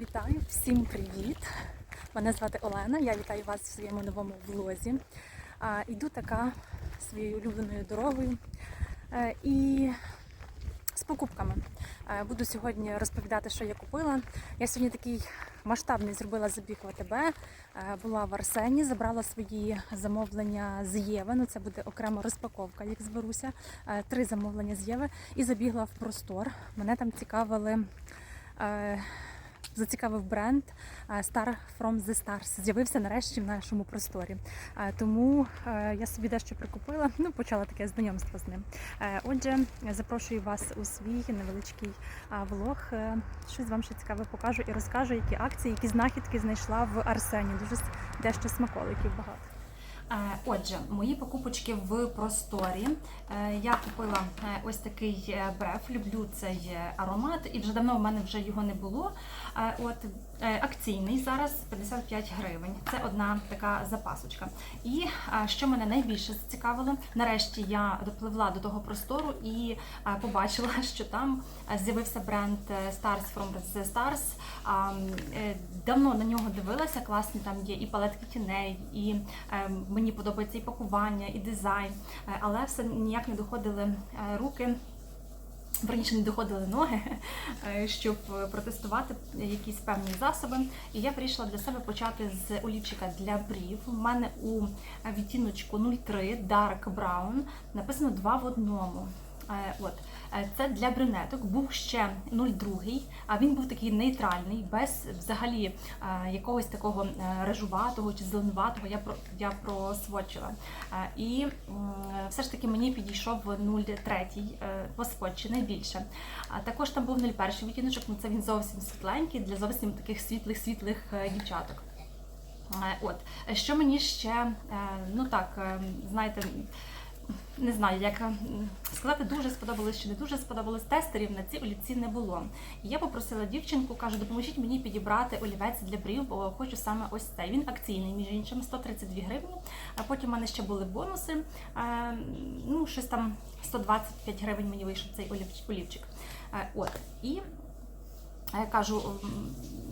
Вітаю, всім привіт! Мене звати Олена. Я вітаю вас в своєму новому влозі. А, Іду така своєю улюбленою дорогою е, і з покупками. Е, Буду сьогодні розповідати, що я купила. Я сьогодні такий масштабний зробила забіг в АТБ. Е, Була в Арсені, забрала свої замовлення з Єви. Ну це буде окрема розпаковка, як зберуся. Три замовлення з Єви і забігла в простор. Мене там цікавили. Зацікавив бренд е, Star from the Stars. З'явився нарешті в нашому просторі. Е, Тому е, я собі дещо прикупила. Ну, почала таке знайомство з ним. Отже, запрошую вас у свій невеличкий влог. Щось вам ще цікаве покажу і розкажу, які акції, які знахідки знайшла в Арсені. Дуже дещо смаколиків багато. Е, Отже, мої покупочки в просторі. Е, Я купила е, ось такий бреф. Люблю цей аромат, і вже давно в мене вже його не було. От акційний зараз 55 гривень. Це одна така запасочка. І е, що мене найбільше зацікавило, нарешті я допливла до того простору і е, побачила, що там е, з'явився бренд е, Stars from the Stars. Е, Давно на нього дивилася, класні там є і палетки тіней, і е, мені подобається і пакування, і дизайн, Е, але все ніяк не доходили е, руки. Верніше не доходили ноги, е, щоб протестувати якісь певні засоби. І я вирішила для себе почати з олівчика для брів. У мене у відтіночку 03 Dark Brown написано 2 в одному. Е, От Е, це для брюнеток. Був ще 02, а він був такий нейтральний, без взагалі е, якогось такого е, режуватого чи зеленуватого. Я про я просвочила. Е, І все ж таки мені підійшов 03 е, по сводчі найбільше. Також там був 01 відтіночок, ну це він зовсім світленький для зовсім таких світлих світлих е, дівчаток. Е, От Е, що мені ще, е, ну так, е, знаєте, не знаю, як сказати, дуже сподобалось чи не дуже сподобалось тестерів на ці олівці не було. І я попросила дівчинку, кажу, допоможіть мені підібрати олівець для брів, бо хочу саме ось цей. Він акційний, між іншим, 132 гривні. А потім в мене ще були бонуси. е, Ну, щось там 125 гривень мені вийшов цей олів- олівчик. Е, От. І я кажу,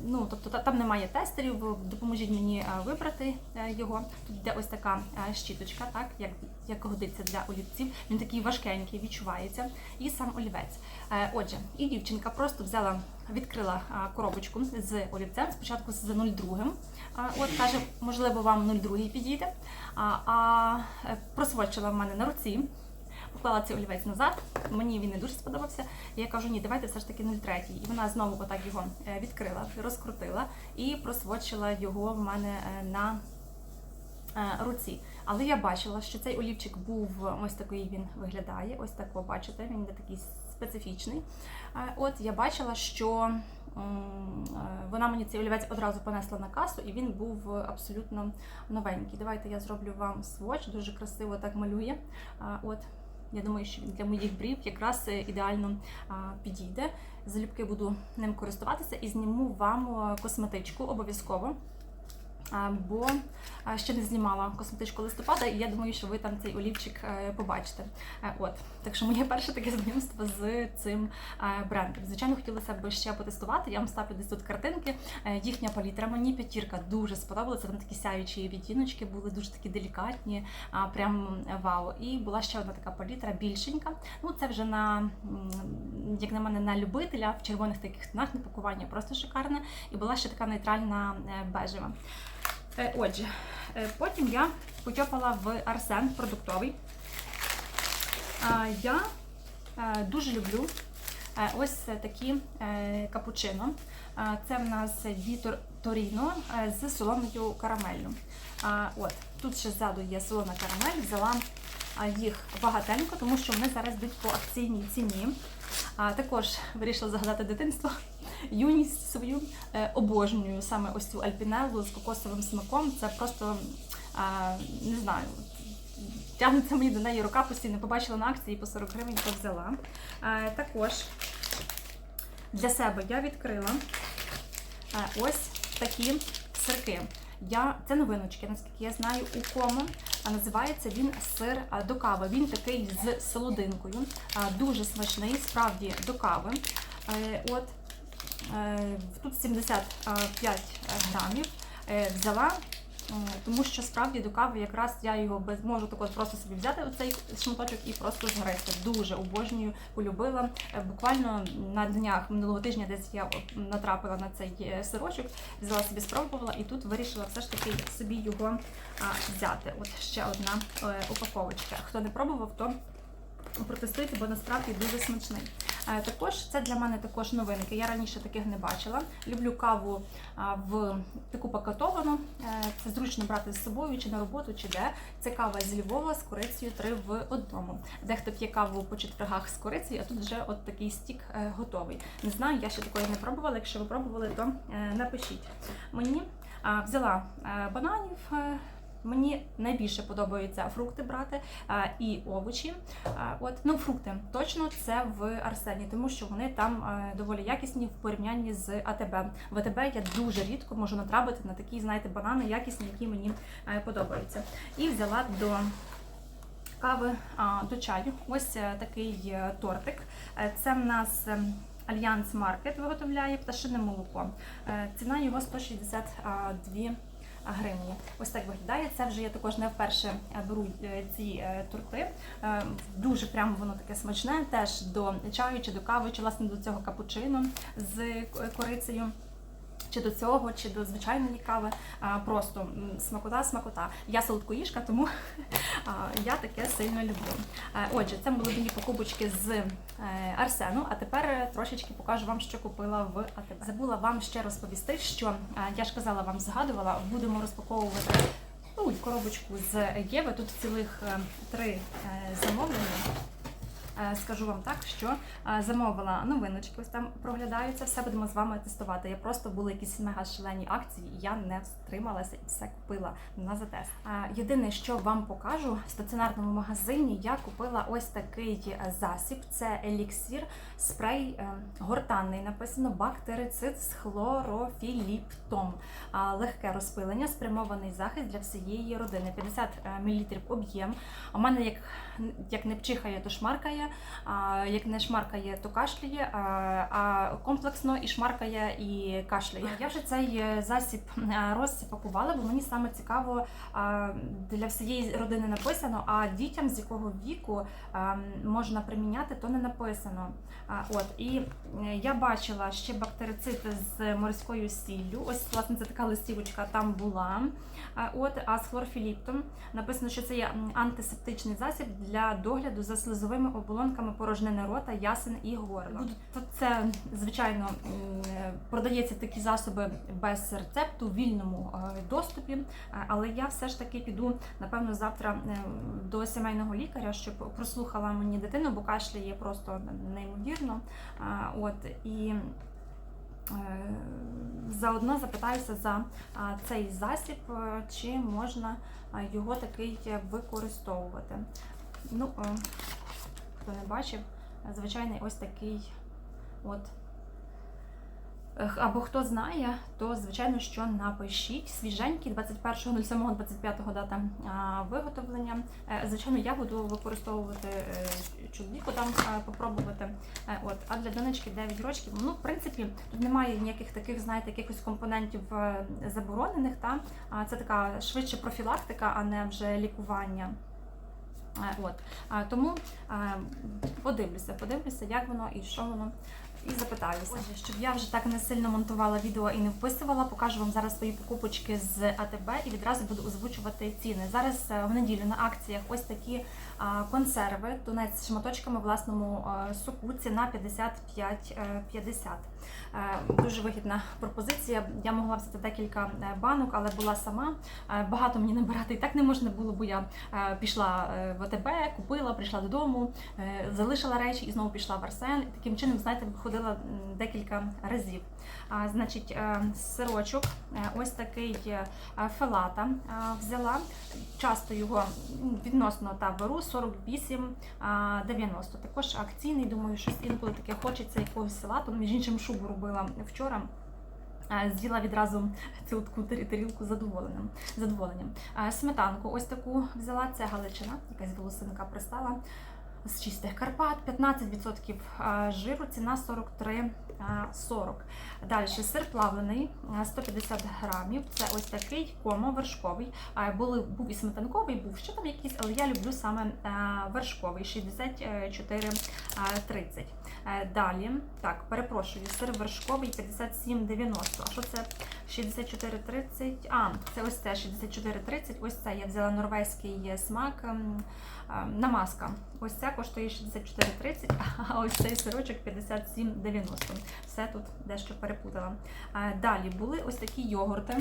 ну тобто та- там немає тестерів, допоможіть мені е, вибрати е, його. Тут йде ось така е, щіточка, так як, як годиться для олівців. Він такий важкенький, відчувається, і сам олівець. Отже, і дівчинка просто взяла, відкрила коробочку з олівцем. Спочатку з 02. Е, От каже, можливо, вам 02 підійде. А, а просвочила в мене на руці. Поклала цей олівець назад, мені він не дуже сподобався. Я кажу, ні, давайте все ж таки 03. І вона знову отак його е, відкрила, розкрутила і просвочила його в мене е, на е, руці. Але я бачила, що цей олівчик був ось такий він виглядає. Ось так ви бачите, він є такий специфічний. От я бачила, що вона мені цей олівець одразу понесла на касу, і він був абсолютно новенький. Давайте я зроблю вам сводч, дуже красиво так малює. От я думаю, що він для моїх брів якраз е, ідеально підійде. Залюбки буду ним користуватися і зніму вам е, косметичку обов'язково. Бо ще не знімала косметичку листопада, і я думаю, що ви там цей олівчик е, побачите. Е, От так що моє перше таке знайомство з цим е, брендом. Звичайно, хотілося б ще потестувати. Я вам ставлю десь тут картинки. Їхня палітра мені п'ятірка дуже сподобалася. Там такі сяючі відтіночки були дуже такі делікатні, прям вау. І була ще одна така палітра більшенька. Ну це вже на як на мене на любителя в червоних таких тонах, не пакування просто шикарне. І була ще така нейтральна бежева. Е, Отже, е, потім я потьопала в Арсен продуктовий. Я е, дуже люблю ось такі капучино. Це в нас Дітор Торіно з солоною карамеллю. От, тут ще ззаду є солона карамель, взяла їх багатенько, тому що вони зараз йдуть по акційній ціні. Також вирішила згадати дитинство, юність свою. Е, обожнюю саме ось цю альпінеллу з кокосовим смаком. Це просто не знаю. Тягнеться мені до неї рука постійно. Побачила на акції по 40 гривень, то взяла. Також для себе я відкрила е, ось такі сирки. Я, це новиночки, наскільки я знаю, у кому. Називається він сир до кави. Він такий з солодинкою. Дуже смачний, справді до кави. Е, От тут 75 грамів. Е, Взяла, е, тому що справді до кави якраз я його без можу також просто собі взяти оцей шматочок і просто згризти. Дуже обожнюю, полюбила. Е, Буквально на днях минулого тижня десь я натрапила на цей е, сирочок, взяла собі спробувала і тут вирішила все ж таки собі його взяти. От ще одна е, упаковочка. Хто не пробував, то протестуйте, бо насправді дуже смачний. Е, Також це для мене також новинки. Я раніше таких не бачила. Люблю каву в таку пакетовану. Е, Це зручно брати з собою чи на роботу, чи де. Це кава з Львова з корицею 3 в одному. Дехто п'є каву по четвергах з корицею, а тут вже от такий стік е, готовий. Не знаю, я ще такої не пробувала. Якщо ви пробували, то напишіть мені. Взяла бананів. Мені найбільше подобається фрукти брати а, і овочі. А, От ну фрукти точно це в Арсені, тому що вони там е, доволі якісні в порівнянні з АТБ. В АТБ я дуже рідко можу натрапити на такі, знаєте, банани якісні, які мені е, подобаються. І взяла до кави а, до чаю. Ось е, такий тортик. Це в нас. Альянс Маркет виготовляє пташине молоко. Ціна його 162 гривні. Ось так виглядає. Це вже я також не вперше е, беру е, ці е, торти. Дуже прямо воно таке смачне, теж до чаю чи до кави, чи власне до цього капучино з корицею. Чи до цього, чи до звичайної кави. А, Просто смакота, смакота. Я солодкоїжка, тому а, я таке сильно люблю. Е, Отже, це мої покупочки з е, Арсену. А тепер е, трошечки покажу вам, що купила в АТБ. Забула вам ще розповісти, що я ж казала вам, згадувала, будемо розпаковувати ну, коробочку з Єви. Тут цілих три замовлення. Е, Скажу вам так, що е, замовила новиночки, ось там проглядаються, все будемо з вами тестувати. Я просто були якісь мега шалені акції, і я не встрималася і все купила на затест. Е, Єдине, що вам покажу в стаціонарному магазині, я купила ось такий засіб. Це еліксір, спрей гортанний. Написано бактерицид з хлорофіліптом. Легке розпилення, спрямований захист для всієї родини. 50 мл об'єм. У мене як, як не пчихає, то шмаркає, а як не шмаркає, то кашляє, а, комплексно і шмаркає, і кашляє. Я вже цей е, засіб е, розпакувала, бо мені саме цікаво для всієї родини написано, а дітям з якого віку можна приміняти, то не написано. От і е, я бачила ще бактерицид з морською сіллю. Ось власне це така листівочка там була. От, а з хлорфіліптом написано, що це є антисептичний засіб для догляду за слизовими оболонками порожнини рота, ясен і горла. Це звичайно е, продається такі засоби без рецепту в вільному е, доступі. Е, Але я все ж таки піду напевно завтра до сімейного лікаря, щоб прослухала мені дитину, бо кашляє просто неймовірно. От і заодно запитаюся за цей засіб, чи можна його такий використовувати. Ну, хто не бачив, звичайний ось такий от. Або хто знає, то звичайно, що напишіть свіженький 21.07.25 дата виготовлення. Е, Звичайно, я буду використовувати е, чоловіку там е, попробувати. От, а для донечки 9 років. Ну, в принципі, тут немає ніяких таких, знаєте, якихось компонентів заборонених. Та? Це така швидше профілактика, а не вже лікування. От. Тому подивлюся, подивлюся, як воно і що воно. І запитаюся. Отже, щоб я вже так не сильно монтувала відео і не вписувала, покажу вам зараз свої покупочки з АТБ і відразу буду озвучувати ціни. Зараз е, в неділю на акціях ось такі консерви, тунець з шматочками власному соку, ціна 55,50. Е, Дуже вигідна пропозиція. Я могла взяти декілька е, банок, але була сама. Е, Багато мені набирати і так не можна було, бо я е, пішла в АТБ, купила, прийшла додому, залишила речі і знову пішла в Арсен. Таким чином, знаєте, ходила декілька разів. Значить, сирочок, ось такий фелата взяла. Часто його відносно та беру 48 90. Також акційний, думаю, щось інколи таке хочеться якогось салату. Між іншим шубу робила вчора. З'їла відразу цю таку тарілку задоволенням. задоволенням. Сметанку ось таку взяла, це галичина, якась волосинка пристала. З чистих Карпат, 15% е, жиру, ціна 43,40. Далі сир плавлений, е, 150 грамів. Це ось такий комо вершковий. Е, Були, був і сметанковий, був ще там якийсь, але я люблю саме е, вершковий 64,30. Е, Далі, так, перепрошую, сир вершковий 57,90. А що це 64,30? А, це ось це 64,30. Ось це я взяла норвезький смак. Намазка. Ось ця коштує 64,30, а ось цей сирочок 57,90. Все тут дещо перепутала. Далі були ось такі йогурти.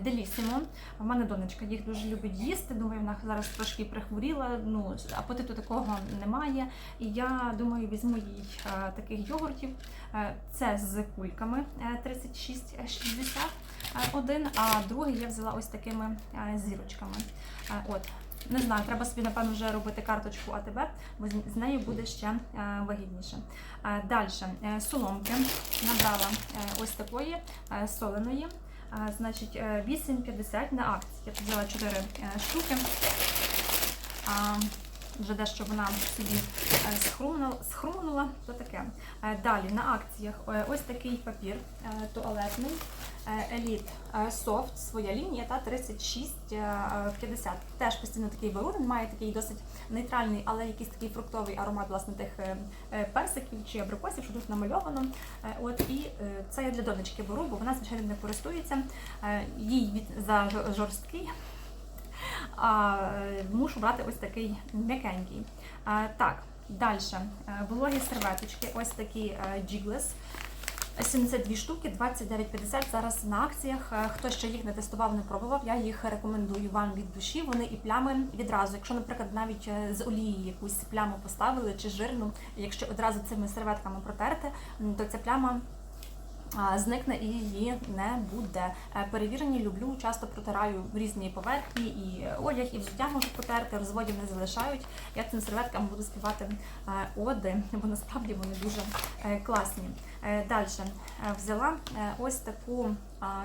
Делісімо. В мене донечка їх дуже любить їсти. Думаю, вона зараз трошки прихворіла. Ну, апетиту такого немає. І я думаю, візьму їй таких йогуртів. Це з кульками е, 36,61, а другий я взяла ось такими зірочками. От. Не знаю, треба собі, напевно, вже робити карточку АТБ, бо з- нею буде ще е, вигідніше. Далі, соломки набрала е, ось такої е, соленої. Значить, е, 8,50 на акції. Я тут взяла 4 штуки. Вже дещо вона собі е, схрумнула, то таке. Е, Далі на акціях е, ось такий папір туалетний Еліт Софт, своя лінія та 36,50. Теж постійно такий беру, він має такий досить нейтральний, але якийсь такий фруктовий аромат власне тих персиків чи абрикосів, що тут намальовано. От і це я для донечки беру, бо вона звичайно не користується. Їй за жорсткий. Е, мушу брати ось такий м'якенький. Так, далі. Вологі серветочки, ось такі е, Jiggles. 72 штуки, 29,50 зараз на акціях. Е, Хто ще їх не тестував, не пробував, я їх рекомендую вам від душі. Вони і плями відразу. Якщо, наприклад, навіть е, з олії якусь пляму поставили чи жирну, якщо одразу цими серветками протерти, то ця пляма зникне і її не буде. Е, Перевірені люблю, часто протираю різні поверхні, і одяг, і взуття можу протерти, розводів не залишають. Я цим серветкам буду співати е, оди, бо насправді вони дуже е, класні. Далі взяла ось таку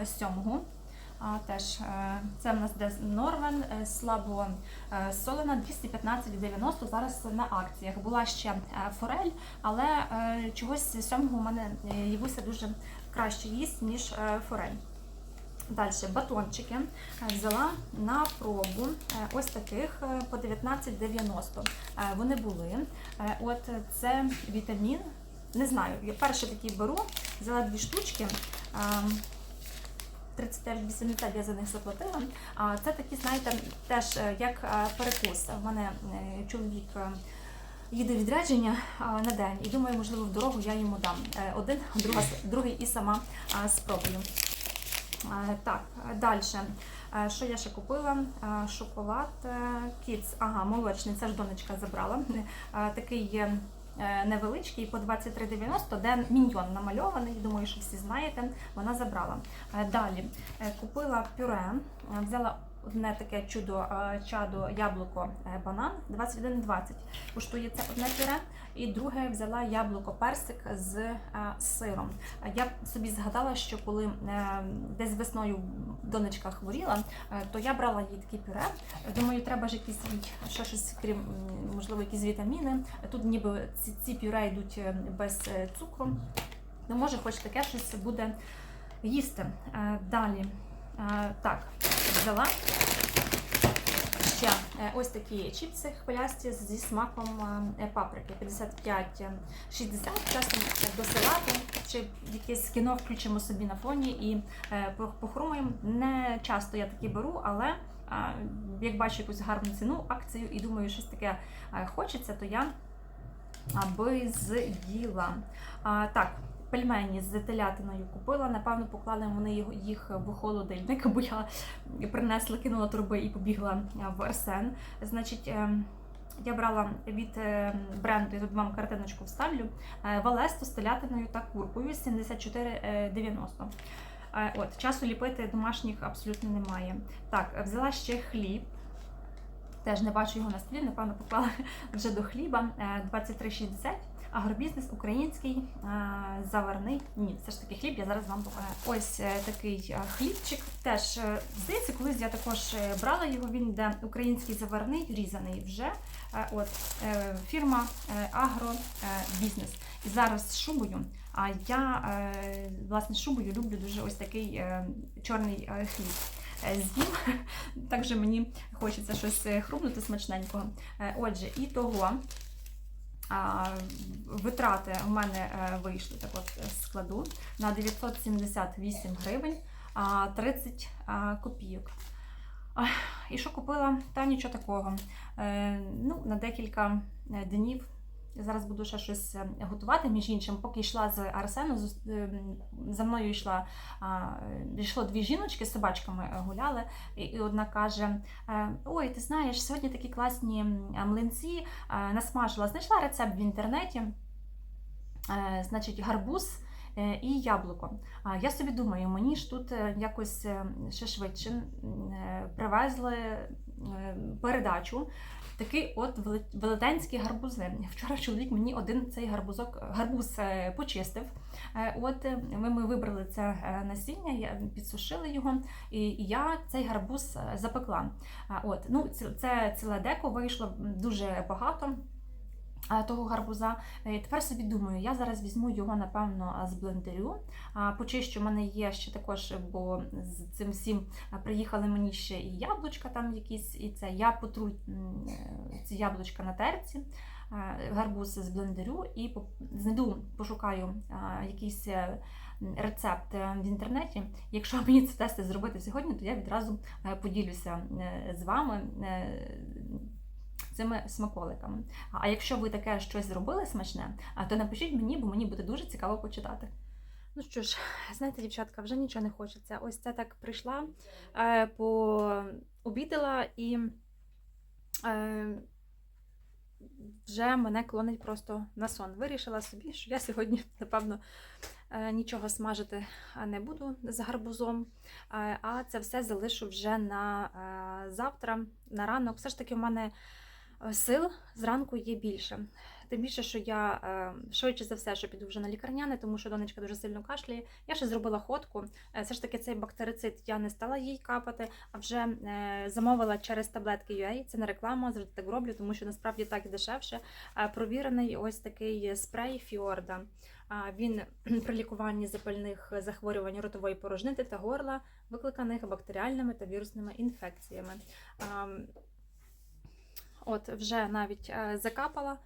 сьомгу. Теж е, це в нас де Норвен, е, слабо е, солена 215,90 зараз на акціях. Була ще форель, але чогось сьомгу у мене е, дуже краще їсть, ніж форель. Далі батончики взяла на пробу ось таких по 19,90. Е, Вони були. От це вітамін. Не знаю, я перший такий беру, взяла дві штучки. Ем, 39,80 я за них заплатила. А це такі, знаєте, теж е, як е, перекус. У мене е, чоловік їде відрядження на день, і думаю, можливо, в дорогу я йому дам один, друга, другий і сама спробую. Так, далі. Що я ще купила? Шоколад Kids. Ага, молочний, це ж донечка забрала. Такий є невеличкий по 23,90, де міньйон намальований. Думаю, що всі знаєте. Вона забрала. Е, Далі е, купила пюре, е, взяла. Одне таке чудо е, чадо яблуко е, банан 21,20 коштує це одне пюре. І друге взяла яблуко персик з е, сиром. Я собі згадала, що коли десь весною донечка хворіла, то я брала їй такі пюре. Думаю, треба ж якісь ще щось, крім можливо, якісь вітаміни. Тут ніби ці, ці пюре йдуть без цукру. Ну, може, хоч таке щось буде їсти. Далі. Так, взяла ще е, ось такі чіпси хвилясті зі смаком е, паприки 55-60, часом до салату, чи якесь кіно включимо собі на фоні і е, похрумуємо. Не часто я такі беру, але е, як бачу якусь гарну ціну, акцію і думаю, щось таке е, хочеться, то я аби з'їла. Так, пельмені з телятиною купила. Напевно, поклали вони їх в холодильник, бо я принесла, кинула труби і побігла в Арсен. Значить, ем, я брала від е, бренду, я тут вам картиночку вставлю, е, Валесто з телятиною та куркою 74,90. Е, От, часу ліпити домашніх абсолютно немає. Так, взяла ще хліб. Теж не бачу його на столі, напевно, поклала вже до хліба е, 23,60. Агробізнес український, е, заварний. Ні, все ж таки хліб, я зараз вам покажу. Ось е, такий е, хлібчик. Теж е, здається, колись я також е, брала його. Він йде український заварний, різаний вже. Е, От е, фірма е, Агробізнес. І зараз шубою. А я е, власне шубою люблю дуже ось такий е, чорний е, хліб. Е, З'їм, також мені хочеться щось е, хрумнути смачненького. Е, Отже, і того витрати у мене е, вийшли так от складу на 978 гривень а, 30 а, копійок. І що купила? Та нічого такого. Е, ну, на декілька е, днів. Я зараз буду ще щось е, готувати. Між іншим, поки йшла з Арсену, е, за мною йшла, йшло дві жіночки з собачками е, гуляли, і, одна каже: е, Ой, ти знаєш, сьогодні такі класні млинці е, насмажила. Знайшла рецепт в інтернеті. Значить, гарбуз і яблуко. Я собі думаю, мені ж тут якось ще швидше привезли передачу. Такий от велетенські гарбузи. Вчора чоловік мені один цей гарбузок, гарбуз е, почистив. Е, От е, ми, ми вибрали це насіння, я підсушили його, і я цей гарбуз запекла. От, ну, це ціле деко вийшло дуже багато. Того гарбуза. Е, Тепер собі думаю, я зараз візьму його, напевно, з блендерю. Почищу, в мене є ще також, бо з цим всім приїхали мені ще і яблучка там якісь, і це я потру е, ці яблучка на терці, гарбуз з блендерю і знайду, пошукаю якийсь е, рецепт в інтернеті. Якщо мені це тести зробити сьогодні, то я відразу поділюся з вами. Цими смаколиками. А якщо ви таке щось зробили смачне, то напишіть мені, бо мені буде дуже цікаво почитати. Ну що ж, знаєте, дівчатка, вже нічого не хочеться. Ось це так прийшла, е, пообідала і е, вже мене клонить просто на сон. Вирішила собі, що я сьогодні, напевно, е, нічого смажити не буду з гарбузом, а це все залишу вже на завтра, на ранок. Все ж таки, в мене сил зранку є більше. Тим більше, що я е, швидше за все, що піду вже на лікарняне, тому що донечка дуже сильно кашляє. Я ще зробила ходку. Е, Все ж таки, цей бактерицид я не стала їй капати, а вже е, замовила через таблетки UA. Це не реклама, завжди так роблю, тому що насправді так дешевше. Е, Провірений ось такий спрей Фіорда. Він при лікуванні запальних захворювань ротової порожнини та горла, викликаних бактеріальними та вірусними інфекціями. От вже навіть е, закапала.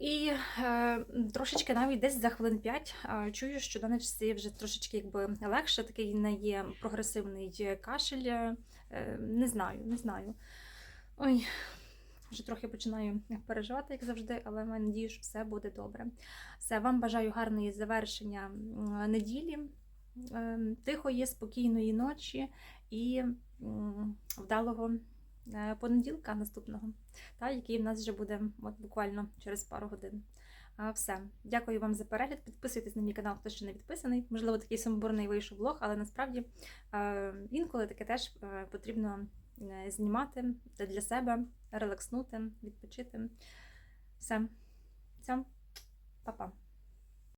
І е, трошечки навіть десь за хвилин 5 е, чую, що донечці вже трошечки якби легше, такий не є прогресивний кашель. Е, не знаю, не знаю. Ой, вже трохи починаю переживати, як завжди, але маю надію, що все буде добре. Все, вам бажаю гарної завершення неділі, е, тихої, спокійної ночі і м, вдалого е, понеділка наступного та, який в нас вже буде от, буквально через пару годин. Все. Дякую вам за перегляд. Підписуйтесь на мій канал, хто ще не підписаний. Можливо, такий сумбурний вийшов влог, але насправді е, інколи таке теж е, потрібно е, знімати для себе, релакснути, відпочити. Все. Все. Па-па.